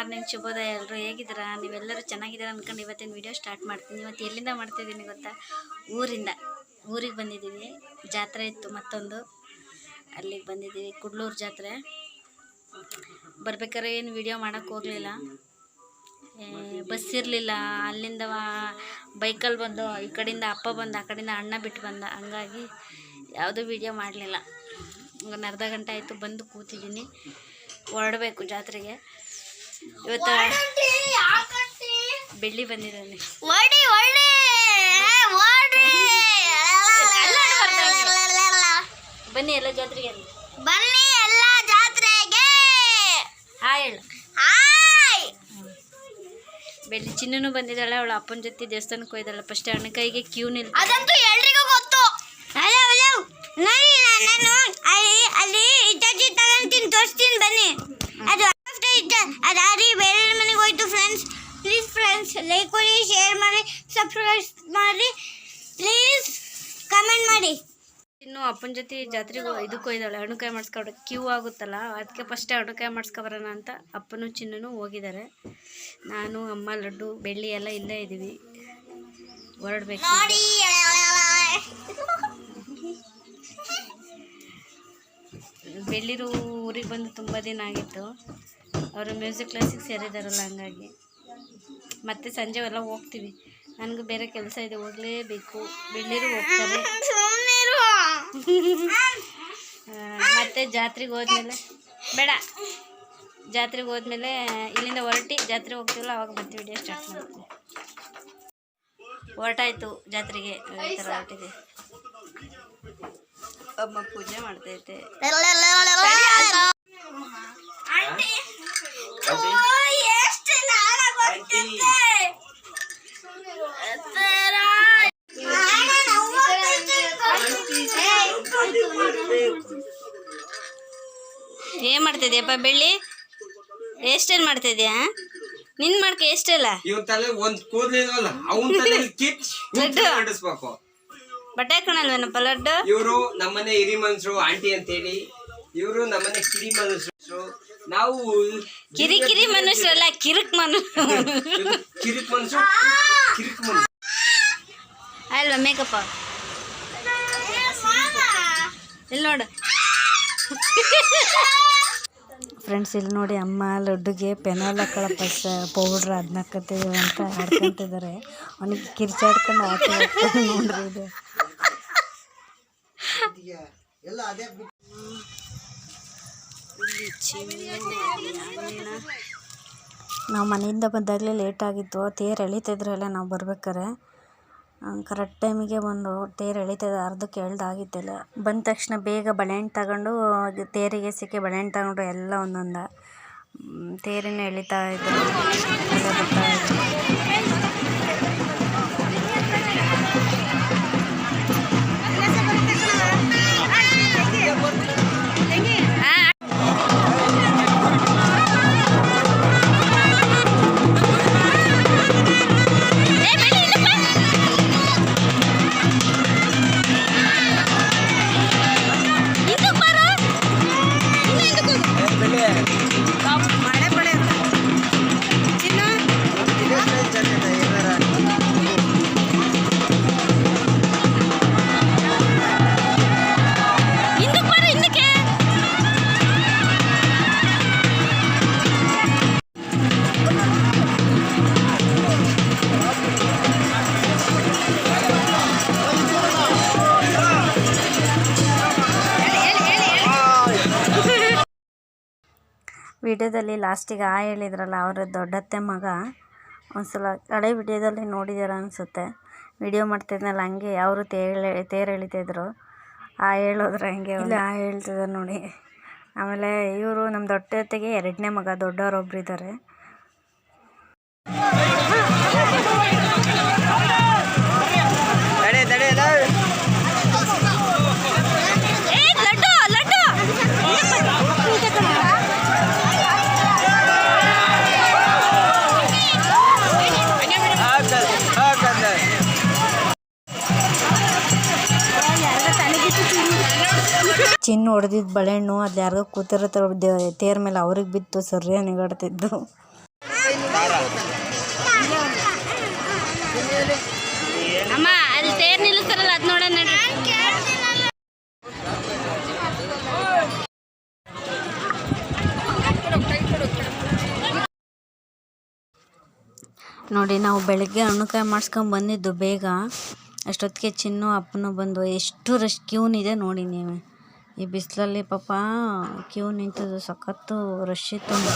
Morning, ಶುಭೋದಯ ಎಲ್ಲರೂ ಹೇಗಿದ್ದೀರಾ? ನೀವೆಲ್ಲರೂ ಚೆನ್ನಾಗಿದ್ದೀರಾ ಅಂದ್ಕೊಂಡು ಇವತ್ತಿನ ವಿಡಿಯೋ ಸ್ಟಾರ್ಟ್ ಮಾಡ್ತೀನಿ. ಇವತ್ತು ಎಲ್ಲಿಂದ ಮಾಡ್ತಿದ್ದೀನಿ ಗೊತ್ತಾ? ಊರಿಂದ. ಊರಿಗೆ ಬಂದಿದ್ದೀವಿ. ಜಾತ್ರೆ ಇತ್ತು ಮತ್ತೊಂದು. ಅಲ್ಲಿಗೆ ಬಂದಿದ್ದೀವಿ. ಕುಡ್ಲೂರು ಜಾತ್ರೆ. ಬರ್ಬೇಕಾದ್ರೆ ಏನು ವೀಡಿಯೋ ಮಾಡೋಕ್ಕೆ ಹೋಗಲಿಲ್ಲ. ಬಸ್ ಇರಲಿಲ್ಲ. ಅಲ್ಲಿಂದ ಬೈಕಲ್ಲಿ ಬಂದು, ಈ ಕಡೆಯಿಂದ ಅಪ್ಪ ಬಂದ, ಆ ಕಡೆಯಿಂದ ಅಣ್ಣ ಬಿಟ್ಟು ಬಂದ. ಹಂಗಾಗಿ ಯಾವುದೂ ವಿಡಿಯೋ ಮಾಡಲಿಲ್ಲ. ಒಂದು ಅರ್ಧ ಗಂಟೆ ಆಯಿತು ಬಂದು ಕೂತಿದ್ದೀನಿ. ಹೊರಡಬೇಕು ಜಾತ್ರೆಗೆ. ಇವತ್ತು ಬೆಳ್ಳಿ ಬಂದಿದ್ದಾನೆ. ಓಡಿ ಒಳ್ಳೆ ಓಡಿ ಬನ್ನಿ ಎಲ್ಲ ಜಾತ್ರೆಗೆ. ಬನ್ನಿ ಎಲ್ಲ ಜಾತ್ರೆಗೆ. ಹಾಯ್ ಹೇಳು. ಹಾಯ್. ಬೆಳ್ಳಿ ಚಿನ್ನನು ಬಂದಿದ್ದಾಳೆ ಅವಳು ಅಪ್ಪನ ಜೊತೆ ದೇವಸ್ಥಾನಕ್ಕೆ ಹೋಯ್ದಾಳೆ ಫಸ್ಟ್ ಅಣ್ಣ ಕೈಗೆ ಕ್ಯೂ ನಿಲ್ ಅದಂತೂ ಎಲ್ರಿಗೂ ಗೊತ್ತು. Hello hello. ನೋಡಿ ನಾನು ಅಲ್ಲಿ ಅಲ್ಲಿ ಇಟಾಚಿ ತಗೊಂತೀನಿ ತೋರಿಸ್ತೀನಿ ಬನ್ನಿ. ಅದು ಅಷ್ಟೇ ಲೈಕ್ ಕೊಡಿ ಶೇರ್ ಮಾಡಿ ಸಬ್ಸ್ಕ್ರೈಬ್ ಮಾಡಿ. ಪ್ಲೀಸ್ ಕಮೆಂಟ್ ಮಾಡಿ. ಇನ್ನು ಅಪ್ಪನ ಜೊತೆ ಜಾತ್ರೆಗೆ ಇದಕ್ಕೆ ಹೋಯ್ದಾಳೆ ಹಣ್ಣುಕಾಯಿ ಮಾಡಿಸ್ಕೊಂಡು ಕ್ಯೂ ಆಗುತ್ತಲ್ಲ ಅದಕ್ಕೆ ಫಸ್ಟೇ ಹಣ್ಣುಕಾಯಿ ಮಾಡಿಸ್ಕೊಬರೋಣ ಅಂತ ಅಪ್ಪನೂ ಚಿನ್ನೂ ಹೋಗಿದ್ದಾರೆ ನಾನು ಅಮ್ಮ ಲಡ್ಡು ಬೆಳ್ಳಿ ಎಲ್ಲ ಇಲ್ಲೇ ಇದ್ದೀವಿ ಹೊರಡ್ಬೇಕು. ಬೆಳ್ಳಿರು ಊರಿಗೆ ಬಂದು ತುಂಬ ದಿನ ಆಗಿತ್ತು. ಅವರು ಮ್ಯೂಸಿಕ್ ಕ್ಲಾಸಿಗೆ ಸೇರಿದಾರಲ್ಲ ಹಂಗಾಗಿ. ಮತ್ತೆ ಸಂಜೆ ಎಲ್ಲ ಹೋಗ್ತೀವಿ. ನನಗೂ ಬೇರೆ ಕೆಲಸ ಇದೆ ಹೋಗಲೇಬೇಕು. ಬೆಳ್ಳಿರು ಹೋಗ್ತಾರೆ. ಮತ್ತೆ ಜಾತ್ರೆಗೆ ಹೋದ್ಮೇಲೆ ಬೇಡ. ಜಾತ್ರೆಗೆ ಹೋದ್ಮೇಲೆ ಇಲ್ಲಿಂದ ಹೊರಟಿ ಜಾತ್ರೆಗೆ ಹೋಗ್ತೀವಲ್ಲ ಅವಾಗ ಮತ್ತೆ ವಿಡಿಯೋ ಸ್ಟಾರ್ಟ್ ಮಾಡ್ತೀವಿ. ಹೊರಟಾಯ್ತು ಜಾತ್ರೆಗೆ ಹೊರಟಿದೆ. ಅಮ್ಮ ಪೂಜೆ ಮಾಡ್ತೈತೆ ಆಂಟಿ ಎಷ್ಟು ನಾಳ ಗೊತ್ತಿದೆ ಏನು ಮಾಡ್ತಿದ್ಯಪ್ಪ ಬೆಳ್ಳಿ? ಎಷ್ಟೇನು ಮಾಡ್ತಿದ್ಯಾ? ನಿನ್ ಮಾಡ್ಕ ಎಷ್ಟೆಲ್ಲ? ಇವನ್ ತಲೆ ಒಂದ್ ಕೂದ್ಲಿಲ್ವಲ್ಲ ಅವನ್ ತಲೆ ಕಿಚ್ ಲಡ್ಡು. ನಡೆಸ್ಬೇಕು ಬಟ್ಟೆ ಹಾಕೋಣಲ್ವೇನಪ್ಪ ಲಡ್ಡು? ಇವರು ನಮ್ಮನೆ ಹಿರಿ ಮನ್ಸರು ಆಂಟಿ ಅಂತೇಳಿ. ಇವರು ನಮ್ಮನೆ ಕಿರಿ ಮನುಷ್ಯರು. ನಾವು ಕಿರಿ ಕಿರಿ ಮನುಷ್ಯರಲ್ಲ ಕಿರಿಕ್ ಮನು ಕಿರಿಕ್ ಮನುಷ್ಯರು ಕಿರಿಕ್ ಮನುಷ್ಯ ಅಲ್ವಾ ಮೇಕಪ್ಪ ಇಲ್ಲಿ ನೋಡು. ಫ್ರೆಂಡ್ಸ್ ಇಲ್ಲಿ ನೋಡಿ ಅಮ್ಮ, ಲಡ್ಡುಗೆ ಪೆನಲ್ ಪಸ ಪೌಡ್ರ್ ಅದನ್ನ ಹಾಕತ್ತೀವಿ ಅಂತ ಆಡ್ಕೊಂತಿದ್ದಾರೆ. ಅವನಿಗೆ ಕಿರ್ಚಾಡ್ಕೊಂಡು ಆಚೆ ಹೋಗ್ತಾನೆ ನೋಡ್ರಿ ಇದು. ನಾವು ಮನೆಯಿಂದ ಬಂದಾಗಲೇ ಲೇಟ್ ಆಗಿತ್ತು, ತೇರು ಎಳಿತಿದ್ರಲ್ಲ ನಾವು ಬರ್ಬೇಕಾರೆ ಕರೆಕ್ಟ್ ಟೈಮಿಗೆ ಬಂದು ತೇರು ಎಳಿತಿದ್ದ ಅರ್ಧಕ್ಕೆ ಎಳ್ದಾಗಿದ್ದಿಲ್ಲ ಬಂದ ತಕ್ಷಣ ಬೇಗ ಬಳೆಹಣ್ಣು ತಗೊಂಡು, ತೇರಿಗೆ ಸಿಕ್ಕಿ ಬಳೆಹಣ್ಣು ತಗೊಂಡು ಎಲ್ಲ ಒಂದೊಂದು ತೇರನ್ನು ತೇರಿನ ಎಳಿತಾ ಇದ್ರು ವಿಡಿಯೋದಲ್ಲಿ ಲಾಸ್ಟಿಗೆ ಆ ಹೇಳಿದ್ರಲ್ಲ ಅವರ ದೊಡ್ಡತ್ತೆ ಮಗ ಒಂದ್ಸಲ ಹಳೆ ವಿಡಿಯೋದಲ್ಲಿ ನೋಡಿದಾರ ಅನಿಸುತ್ತೆ. ವಿಡಿಯೋ ಮಾಡ್ತಿದ್ನಲ್ಲ ಹಂಗೆ ಅವರು ತೇರು ತೇರು ಎಳಿತಿದ್ರು. ಆ ಹೇಳೋದ್ರ ಹಂಗೆ ಇಲ್ಲ ಆ ಹೇಳ್ತಿದ್ರು ನೋಡಿ. ಆಮೇಲೆ ಇವರು ನಮ್ಮ ದೊಡ್ಡತ್ತೆಗೆ ಎರಡನೇ ಮಗ ದೊಡ್ಡವರೊಬ್ರು ಇದ್ದಾರೆ ಚಿನ್ನ ಹೊಡೆದಿದ್ದ ಬಳೆಹಣ್ಣು ಅದು ಯಾರಿಗೋ ಕೂತಿರೋ ತೇರ್ ಮೇಲೆ ಅವ್ರಿಗೆ ಬಿತ್ತು ಸರ್ಯ ನಿಗಾಡ್ತಿದ್ದು ಅಮ್ಮ ಅಲ್ಲಿ ತೇರ್ ನಿಲ್ಲಿಸ್ತಾರಲ್ಲ ಅದು ನೋಡೋಣ ನಡ್ರಿ ನೋಡಿ ನಾವು ಬೆಳಗ್ಗೆ ಹಣ್ಣುಕಾಯಿ ಮಾಡಿಸ್ಕೊಂಡು ಬಂದಿದ್ದು ಬೇಗ. ಅಷ್ಟೊತ್ತಿಗೆ ಚಿನ್ನು ಅಪ್ಪನೂ ಬಂದು ಎಷ್ಟು ರಶ್ ಇದೆ ನೋಡಿ ನೀವು. ಈ ಬಿಸಿಲಲ್ಲಿ ಪಾಪ ಕ್ಯೂ ನಿಂತದ್ದು ಸಖತ್ತು ರಶ್ ಇತ್ತು ಅಂತ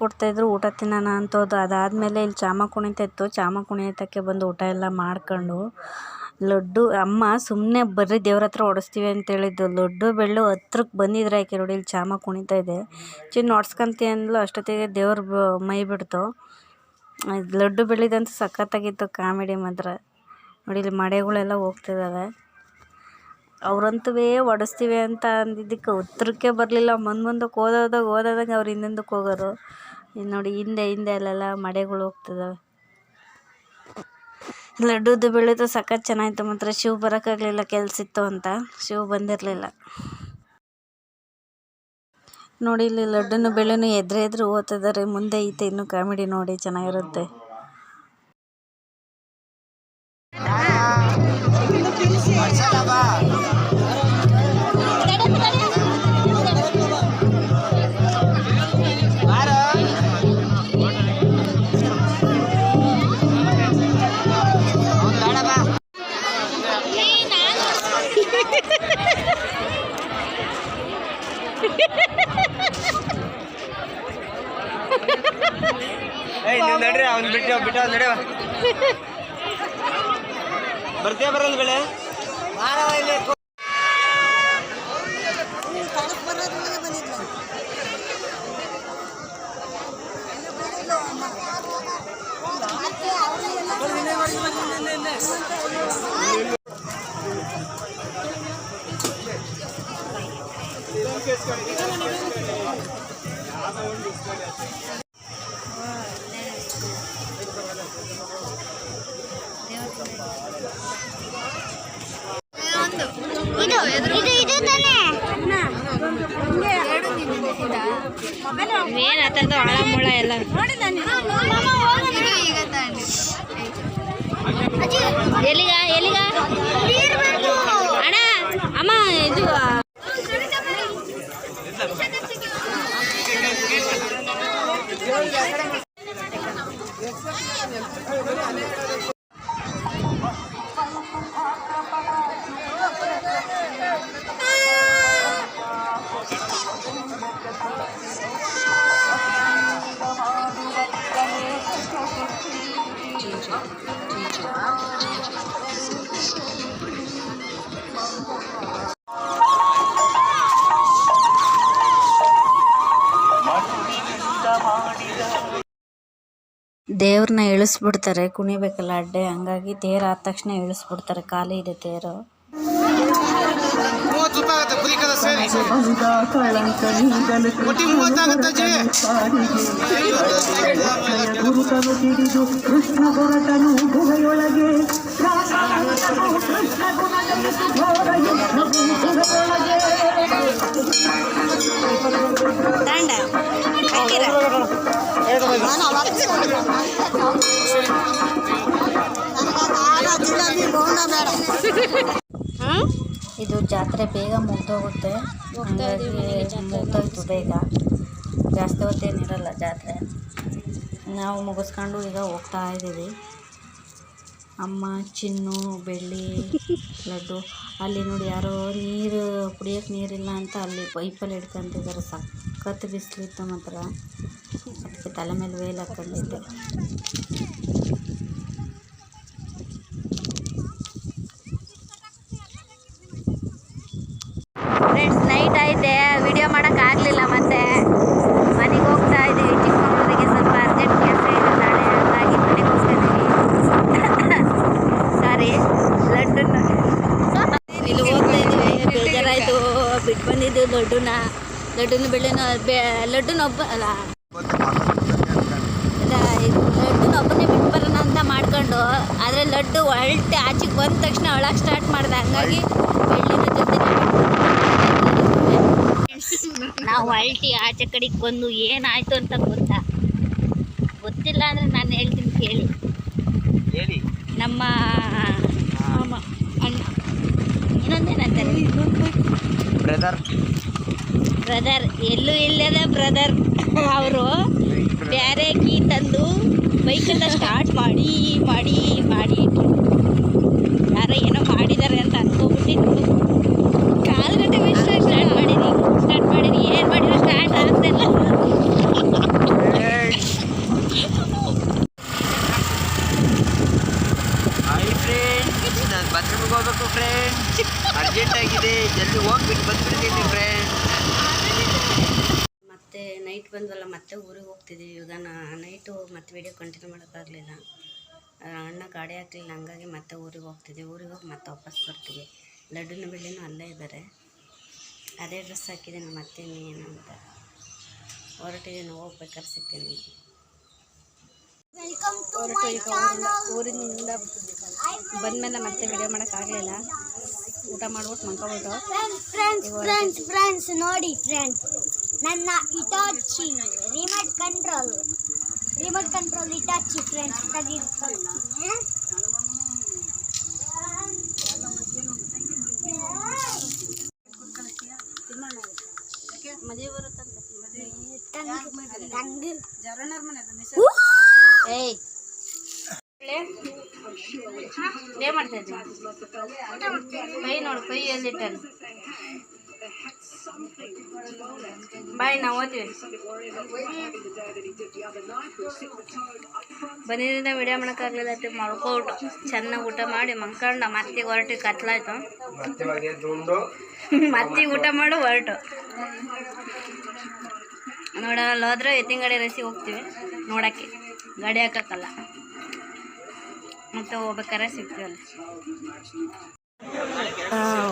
ಕೊಡ್ತಾಯಿದ್ರು, ಊಟ ತಿನ್ನೋಣ ಅಂತ ಅಂತೋದು ಅದಾದಮೇಲೆ ಇಲ್ಲಿ ಚಾಮ ಕುಣಿತ ಇತ್ತು ಚಾಮ ಕುಣಿತಕ್ಕೆ ಬಂದು ಊಟ ಎಲ್ಲ ಮಾಡ್ಕೊಂಡು ಲಡ್ಡು, ಅಮ್ಮ ಸುಮ್ಮನೆ ಬರ್ರಿ ದೇವ್ರ ಹತ್ರ ಓಡಿಸ್ತೀವಿ ಅಂತೇಳಿದ್ದು ಲಡ್ಡು, ಬೆಳ್ಳು ಹತ್ರಕ್ಕೆ ಬಂದಿದ್ರೆ ಆಕೆ ನೋಡಿ ಇಲ್ಲಿ ಚಾಮ ಕುಣಿತಾ ಇದೆ. ಚಿನ್ನ ಒಡ್ಸ್ಕೊಂತಿ ಅಂದ್ಲು, ಅಷ್ಟೊತ್ತಿಗೆ ದೇವ್ರ ಮೈ ಬಿಡ್ತು. ಲಡ್ಡು ಬೆಳ್ಳಿದಂತೂ ಸಖತ್ತಾಗಿತ್ತು, ಕಾಮಿಡಿ ಮಾತ್ರ. ನೋಡಿ, ಇಲ್ಲಿ ಮಡೆಗಳೆಲ್ಲ ಹೋಗ್ತಿದ್ದಾವೆ ಅವ್ರಂತೂ ಹೊಡೆಸ್ತೀವಿ ಅಂತ ಅಂದಿದ್ದಕ್ಕೆ ಉತ್ತರಕ್ಕೆ ಬರಲಿಲ್ಲ. ಮುಂದೆ ಮುಂದಕ್ಕೆ ಓದೋದಾಗ ಓದೋದಾಗ ಅವ್ರು ಹಿಂದಿಂದಕ್ಕೆ ಹೋಗೋರು. ಇನ್ನು ನೋಡಿ, ಹಿಂದೆ ಹಿಂದೆ ಅಲ್ಲೆಲ್ಲ ಮಡೆಗಳು ಹೋಗ್ತಿದ್ದಾವೆ ಲಡ್ಡುದು ಬೆಳೆದು ಸಖತ್ ಚೆನ್ನಾಗಿತ್ತು ಮಾತ್ರ. ಶಿವ್ ಬರೋಕ್ಕಾಗಲಿಲ್ಲ ಕೆಲಸ ಇತ್ತು ಅಂತ. ಶಿವ್ ಬಂದಿರಲಿಲ್ಲ. ನೋಡಿ, ಇಲ್ಲಿ ಲಡ್ಡುನು ಬೆಳೆನು ಎದ್ರೆ ಎದ್ರು ಓದ್ತಿದ್ದಾರೆ ಮುಂದೆ ಐತೆ ಇನ್ನು ಕಾಮಿಡಿ ನೋಡಿ ಚೆನ್ನಾಗಿರುತ್ತೆ. ಇದು ದೇವ್ರನ್ನ ಇಳಿಸ್ಬಿಡ್ತಾರೆ. ಕುಣಿಬೇಕಲ್ಲ ಅಡ್ಡೆ. ಹಂಗಾಗಿ ತೇರು ಆದ ತಕ್ಷಣ ಇಳಿಸ್ಬಿಡ್ತಾರೆ. ಖಾಲಿ ಇದೆ ತೇರು. ಗುರುತನು ತಿಳಿದು ಕೃಷ್ಣ ಗುಹೆಯೊಳಗೆ ಇದು ಜಾತ್ರೆ ಬೇಗ ಮುಗ್ದೋಗುತ್ತೆ. ಮುಗ್ದೋಯ್ತು ಬೇಗ. ಜಾಸ್ತಿ ಹೊತ್ತೇನಿರಲ್ಲ ಜಾತ್ರೆ. ನಾವು ಮುಗಿಸ್ಕೊಂಡು ಈಗ ಹೋಗ್ತಾ ಇದ್ದೀವಿ. ಅಮ್ಮ, ಚಿನ್ನು, ಬೆಳ್ಳಿ, ಲಡ್ಡು. ಅಲ್ಲಿ ನೋಡಿ ಯಾರೋ ನೀರು ಕುಡಿಯೋಕ್ಕೆ ನೀರಿಲ್ಲ ಅಂತ ಅಲ್ಲಿ ಪೈಪಲ್ಲಿ ಹಿಡ್ಕೊಂತಿದ್ದಾರೆ ಸಖತ್ ಬಿಸಿಲಿತ್ತು ಮಾತ್ರ ಅದಕ್ಕೆ ತಲೆ ಮೇಲೆ ವೇಲ್ ಹಾಕೊಂಡಿದ್ದೆ ಫ್ರೆಂಡ್ಸ್ ನೈಟ್ ಐತೆ ವಿಡಿಯೋ ಮಾಡೋಕ್ಕಾಗಲಿಲ್ಲ ಮತ್ತೆ ಮನೆಗೆ ಹೋಗ್ತಾ ಇದ್ದೀವಿ ಚಿಕ್ಕಮಗಳೂರಿಗೆ ಸ್ವಲ್ಪ ಅರ್ಜೆಂಟ್ ಕೆಲಸ ಇದೆ ನಾಳೆ ಹಾಗಾಗಿ ಮನೆಗೆ ಹೋಗ್ತಾ ಇದ್ದೀವಿ ಸಾರಿ ಲಡ್ಡನ್ನ ಇಲ್ಲಿ ಹೋಗ್ತಾ ಇದ್ದೀವಿ ಬೇಜಾರಾಯಿತು ಬಿಟ್ಟು ಬಂದಿದ್ದು ಲಡ್ಡುನ ಲಡ್ಡುನ ಬೆಳೆನ ಬೆ ಲಡ್ಡುನ ಒಬ್ಬ ಅಲ್ಲ. ಲಡ್ಡುನ ಒಬ್ಬನೇ ಬಿಟ್ಟು ಬರೋಣ ಅಂತ ಮಾಡ್ಕೊಂಡು ಆದರೆ ಲಡ್ಡು ಒಳ್ಳೆ ಆಚೆಗೆ ಬಂದ ತಕ್ಷಣ ಅಳಕ್ಕೆ ಸ್ಟಾರ್ಟ್ ಮಾಡ್ದೆ. ಹಂಗಾಗಿ ಬೆಳ್ಳಿನ ಜೊತೆ ನಾವು ಅಲ್ಟಿ ಆಚೆ ಕಡೆಗೆ ಬಂದು ಏನಾಯ್ತು ಅಂತ ಗೊತ್ತಾ? ಗೊತ್ತಿಲ್ಲ ಅಂದರೆ ನಾನು ಹೇಳ್ತೀನಿ ಕೇಳಿ. ಹೇಳಿ. ನಮ್ಮ ಮಾಮ ಅಣ್ಣ. ಇನ್ನೊಂದೇನಂತಾರೆ ಬ್ರದರ್ ಬ್ರದರ್ ಎಲ್ಲೂ ಇಲ್ಲದ ಬ್ರದರ್ ಅವರು ಬೇರೆ ಕೀ ತಂದು ಬೈಕೆಲ್ಲ ಸ್ಟಾರ್ಟ್ ಮಾಡಿ ಮಾಡಿ ಮಾಡಿ. ಯಾರೋ ಏನೋ ಮಾಡಿದ್ದಾರೆ ಅಂತ ಅನ್ಕೋಬಿಟ್ಟಿದ್ರು ಕಾಲು ಗಂಟೆ ಬಿಟ್ಟು ಸ್ಟಾರ್ಟ್ ಮಾಡಿದ್ವಿ ಸ್ಟಾರ್ಟ್ ಮಾಡಿದ್ವಿ ಏನು ಮಾಡಿದ್ರು ಸ್ಟಾರ್ಟ್ ಆಗ್ತಿಲ್ಲ ಹಾಯ್ ಫ್ರೆಂಡ್ಸ್ ನಾನು ಬಾತ್ರೂಮಿಗೆ ಹೋಗ್ಬೇಕು ಫ್ರೆಂಡ್ಸ್ ಅರ್ಜೆಂಟ್ ಆಗಿದೆ ಜಲ್ದಿ ಹೋಗ್ಬಿಟ್ಟು ಬಂದ್ಬಿಡ್ತೀನಿ ಫ್ರೆಂಡ್ಸ್ ಮತ್ತೆ ನೈಟ್ ಬಂದ್ವಲ್ಲ ಮತ್ತೆ ಊರಿಗೆ ಹೋಗ್ತಿದ್ದೀವಿ ಇವಾಗ ನಾ ನೈಟು ಮತ್ತೆ ವಿಡಿಯೋ ಕಂಟಿನ್ಯೂ ಮಾಡೋಕ್ಕಾಗಲಿಲ್ಲ ಅಣ್ಣ ಗಾಡಿ ಹಾಕಲಿಲ್ಲ ಹಂಗಾಗಿ ಮತ್ತೆ ಊರಿಗೆ ಹೋಗ್ತಿದ್ವಿ. ಊರಿಗೆ ಹೋಗಿ ಮತ್ತೆ ವಾಪಸ್ ಬರ್ತೀವಿ. ಲಡ್ಡುನ ಬೆಳ್ಳಿನೂ ಅಲ್ಲೇ ಇದ್ದಾರೆ. ಅದೇ ಡ್ರೆಸ್ ಹಾಕಿದ್ದೀನಿ ಮತ್ತೆ ಏನು ಅಂತ. ಹೊರಟಿದ್ದೀನಿ ಹೋಗ್ಬೇಕಾದ್ರೆ ಸಿಗ್ತೀನಿ. ಹೊರಟು ಈಗ ಊರಿಂದ ಬಂದಮೇಲೆ ಮತ್ತೆ ವಿಡಿಯೋ ಮಾಡೋಕ್ಕಾಗಲಿಲ್ಲ ಊಟ ಮಾಡ್ಬಿಟ್ಟು ಮಂಕೋಬಿಟ್ಟು ಫ್ರೆಂಡ್ಸ್ ಫ್ರೆಂಡ್ಸ್ ಫ್ರೆಂಡ್ಸ್ ನೋಡಿ ಫ್ರೆಂಡ್ಸ್ ನನ್ನ Hitachi remote control remote control Hitachi friends ತೆಗಿರ್ತೀನಿ ಮದುವೆ ಬರುತ್ತಂತೆ ತಂಗ್ ಏಯ್ ಏನ್ ಮಾಡ್ತಾ ಇದ್ದೀನಿ. ಕೈ ನೋಡು ಕೈ ಎಲ್ಲಿಟ್ಟಾನ ಬಾಯ್ ನಾವು ಓದ್ತೀವಿ ಬಂದಿದ್ದರಿಂದ ವಿಡಿಯೋ ಮಾಡೋಕ್ಕಾಗಲಿಲ್ಲ ಅಂತ ಮಲ್ಕೊಬಿಟ್ಟು ಚೆನ್ನಾಗಿ ಊಟ ಮಾಡಿ ಮಲ್ಕೊಂಡು ಮತ್ತೆ ಹೊರಟು ಕತ್ಲಾಯ್ತು. ಮತ್ತೆ ಒಳಗೆ ದುಂಡು ಮತ್ತೆ ಊಟ ಮಾಡು, ಹೊರಟು. ನೋಡ ಅಲ್ಲಿ ಹೋದ್ರೆ ಎತ್ತಿನ ಗಾಡಿ ರೇಸಿಗೆ ಹೋಗ್ತೀವಿ. ನೋಡೋಕ್ಕೆ. ಗಾಡಿ ಹಾಕಕ್ಕಲ್ಲ. ಮತ್ತೆ ಹೋಗ್ಬೇಕಾರೆ ಸಿಗ್ತೀವಲ್ಲ.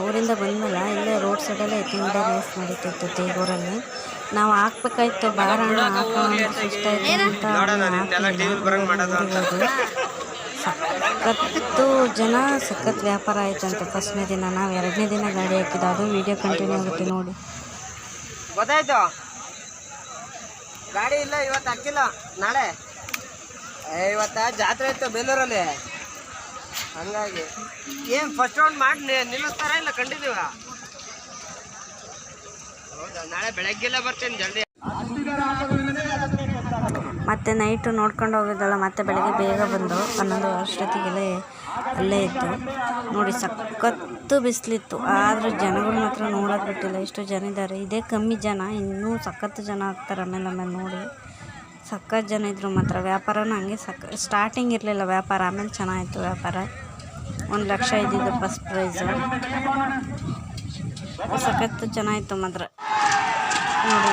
ಊರಿಂದ ಬಂದ್ಮಲ್ಲ ಇಲ್ಲೇ ರೋಡ್ ಸೈಡಲ್ಲೇ ತಿಂದ ರೇಸ್ ನಡೀತಿತ್ತು ತೇಗೂರಲ್ಲಿ ನಾವು ಹಾಕ್ಬೇಕಾಯ್ತು ಬಾರಣ ಹಾಕೋಣ ಇಷ್ಟ ಆಯ್ತು ಅಂತ ನೋಡೋಣ ನಿಮ್ದೆಲ್ಲ ಟಿವಿ ಅಂತ. ಸಖತ್ತು ಜನ ಸಖತ್ ವ್ಯಾಪಾರ ಆಯ್ತಂತೆ ಫಸ್ಟ್ನೇ ದಿನ. ನಾವು ಎರಡನೇ ದಿನ ಗಾಡಿ ಹಾಕಿದ್ದು ಅದು ವಿಡಿಯೋ ಕಂಟಿನ್ಯೂ ಆಗುತ್ತೆ ನೋಡಿ. ಗೊತ್ತಾಯ್ತು? ಗಾಡಿ ಇಲ್ಲ ಇವತ್ತು ಹಾಕಿಲ್ಲ. ನಾಳೆ? ಇವತ್ತ? ಜಾತ್ರೆ ಇತ್ತು ಬೇಲೂರಲ್ಲಿ. ಹಂಗಾಗಿ. ಏನು ಫಸ್ಟ್ ರೌಂಡ್ ಮಾಡಿ ನಿಲ್ಲಿಸ್ತಾರ ಇಲ್ಲ ಕಂಡಿದೀವ? ನಾಳೆ ಬೆಳಗ್ಗೆಲ್ಲ ಬರ್ತೇನೆ ಜಲ್ದಿ. ಮತ್ತೆ ನೈಟು ನೋಡ್ಕೊಂಡು ಹೋಗಿದ್ದಲ್ಲ, ಮತ್ತೆ ಬೆಳಗ್ಗೆ ಬೇಗ ಬಂದು ಹನ್ನೊಂದು ಅಷ್ಟೊತ್ತಿಗೆಲ್ಲ ಅಲ್ಲೇ ಇತ್ತು ನೋಡಿ, ಸಖತ್ತು ಬಿಸಿಲಿತ್ತು. ಆದರೂ ಜನಗಳು ಮಾತ್ರ ನೋಡೋದು ಬಿಟ್ಟಿಲ್ಲ. ಎಷ್ಟು ಜನ ಇದ್ದಾರೆ. ಇದೇ ಕಮ್ಮಿ ಜನ. ಇನ್ನೂ ಸಖತ್ತು ಜನ ಆಗ್ತಾರೆ ಆಮೇಲೆ ಆಮೇಲೆ ನೋಡಿ. ಸಖತ್ತು ಜನ ಇದ್ದರು ಮಾತ್ರ. ವ್ಯಾಪಾರನೂ ಹಂಗೆ ಸಖ ಸ್ಟಾರ್ಟಿಂಗ್ ಇರಲಿಲ್ಲ ವ್ಯಾಪಾರ. ಆಮೇಲೆ ಚೆನ್ನಾಗಿತ್ತು ವ್ಯಾಪಾರ. ಒಂದು ಲಕ್ಷ ಇದ್ದಿದ್ದು ಫಸ್ಟ್ ಪ್ರೈಸು ಸಖತ್ತು ಚೆನ್ನಾಗಿತ್ತು ಮಾತ್ರ. ನೋಡಿ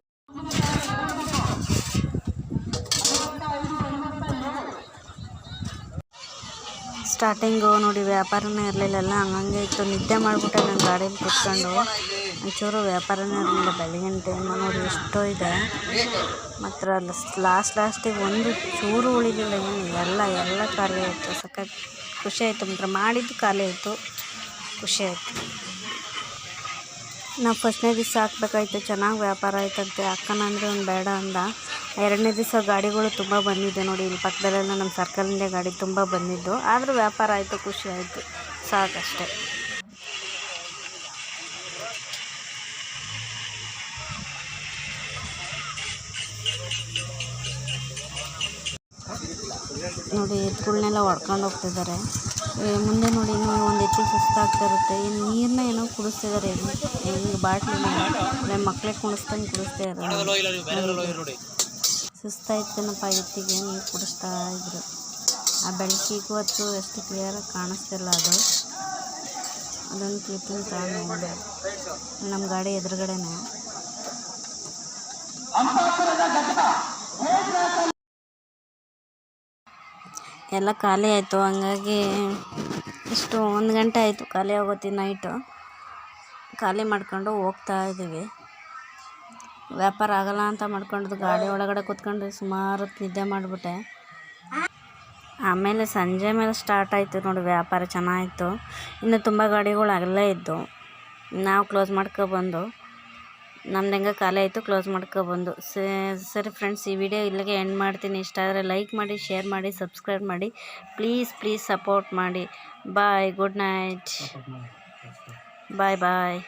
ಸ್ಟಾರ್ಟಿಂಗು ನೋಡಿ ವ್ಯಾಪಾರನೇ ಇರಲಿಲ್ಲ ಹಂಗಂಗೆ ಇತ್ತು. ನಿದ್ದೆ ಮಾಡಿಬಿಟ್ಟೆ ನಾನು ಗಾಡೀಲಿ ಕೂತ್ಕೊಂಡು. ಒಂಚೂರು ವ್ಯಾಪಾರನೇ ಇರಲಿಲ್ಲ, ಬೆಳಗಿನ ಟೈಮ್ ನೋಡಿ ಎಷ್ಟೋ ಇದೆ. ಮಾತ್ರ ಲಾಸ್ಟ್ ಲಾಸ್ಟಿಗೆ ಒಂದು ಚೂರು ಉಳಿದಿಲ್ಲ ಏನು, ಎಲ್ಲ ಎಲ್ಲ ಖಾಲಿ ಆಯಿತು. ಸಖತ್ ಖುಷಿ ಆಯಿತು ಮಾತ್ರ. ಮಾಡಿದ್ದು ಖಾಲಿ ಆಯಿತು. ಖುಷಿ ಆಯಿತು. ನಾವು ಫಸ್ಟ್ನೇ ದಿವಸ ಹಾಕ್ಬೇಕಾಯ್ತು, ಚೆನ್ನಾಗಿ ವ್ಯಾಪಾರ ಆಯ್ತಂತೆ. ಅಕ್ಕನ ಅಂದರೆ ಒಂದು ಬೇಡ ಅಂದ. ಎರಡನೇ ದಿವಸ ಗಾಡಿಗಳು ತುಂಬ ಬಂದಿದೆ ನೋಡಿ, ಇಲ್ಲಿ ಪಕ್ಕದಲ್ಲೆಲ್ಲ ನಮ್ಮ ಸರ್ಕಲಿಂದ ಗಾಡಿ ತುಂಬ ಬಂದಿದ್ದು. ಆದರೂ ವ್ಯಾಪಾರ ಆಯಿತು, ಖುಷಿ ಆಯಿತು. ಸಾಕಷ್ಟೆ. ನೋಡಿ ಎತ್ಗಳನ್ನೆಲ್ಲ ಹೊಡ್ಕೊಂಡು ಹೋಗ್ತಿದ್ದಾರೆ. ಮುಂದೆ ನೋಡಿ ಇನ್ನೂ ಒಂದು ಹೆಚ್ಚು ಸುಸ್ತಾಗ್ತಾ ಇರುತ್ತೆ. ಇನ್ನು ನೀರನ್ನ ಏನೋ ಕುಡಿಸ್ತಿದ್ದಾರೆ ಹೆಂಗೆ ಬಾಟ್ಲಿ ನಮ್ಮ ಮಕ್ಳಿಗೆ ಕುಣಿಸ್ದಂಗೆ ಕುಡಿಸ್ತಾ ಇದ್ದಾರೆ ಸುಸ್ತಾಯ್ತೇನಪ್ಪ ಎತ್ತಿಗೆ. ನೀರು ಕುಡಿಸ್ತಾ ಇದ್ರು. ಆ ಬೆಳಕಿಗೂ ಅದು ಎಷ್ಟು ಕ್ಲಿಯರಾಗಿ ಕಾಣಿಸ್ತಿಲ್ಲ ಅದು. ಅದೊಂದು ಕ್ಲಿಪ್ಪಿಂಗ್ ತಗೊಂಡು ನಮ್ಮ ಗಾಡಿ ಎದುರುಗಡೆನೆ. ಎಲ್ಲ ಖಾಲಿ ಆಯಿತು. ಹಂಗಾಗಿ ಇಷ್ಟು ಒಂದು ಗಂಟೆ ಆಯಿತು ಖಾಲಿ ಆಗೋತಿ ನೈಟು ಖಾಲಿ ಮಾಡ್ಕೊಂಡು ಹೋಗ್ತಾ ಇದ್ದೀವಿ. ವ್ಯಾಪಾರ ಆಗಲ್ಲ ಅಂತ ಮಾಡ್ಕೊಂಡು ಗಾಡಿ ಒಳಗಡೆ ಕೂತ್ಕೊಂಡು ಸುಮಾರು ನಿದ್ದೆ ಮಾಡಿಬಿಟ್ಟೆ. ಆಮೇಲೆ ಸಂಜೆ ಮೇಲೆ ಸ್ಟಾರ್ಟ್ ಆಯಿತು ನೋಡಿ ವ್ಯಾಪಾರ ಚೆನ್ನಾಗಿತ್ತು. ಇನ್ನು ತುಂಬ ಗಾಡಿಗಳು ಅಲ್ಲೇ ಇದ್ದು. ನಾವು ಕ್ಲೋಸ್ ಮಾಡ್ಕೊಬಂದು ನಮ್ದು ಹೆಂಗೆ ಖಾಲಿ ಆಯಿತು ಕ್ಲೋಸ್ ಮಾಡ್ಕೊಬಂದು ಸರಿ ಫ್ರೆಂಡ್ಸ್ ಈ ವಿಡಿಯೋ ಇಲ್ಲಿಗೆ ಎಂಡ್ ಮಾಡ್ತೀನಿ. ಇಷ್ಟ ಆದರೆ ಲೈಕ್ ಮಾಡಿ ಶೇರ್ ಮಾಡಿ ಸಬ್ಸ್ಕ್ರೈಬ್ ಮಾಡಿ. ಪ್ಲೀಸ್ ಪ್ಲೀಸ್ ಸಪೋರ್ಟ್ ಮಾಡಿ. ಬಾಯ್ ಗುಡ್ ನೈಟ್ ಬಾಯ್ ಬಾಯ್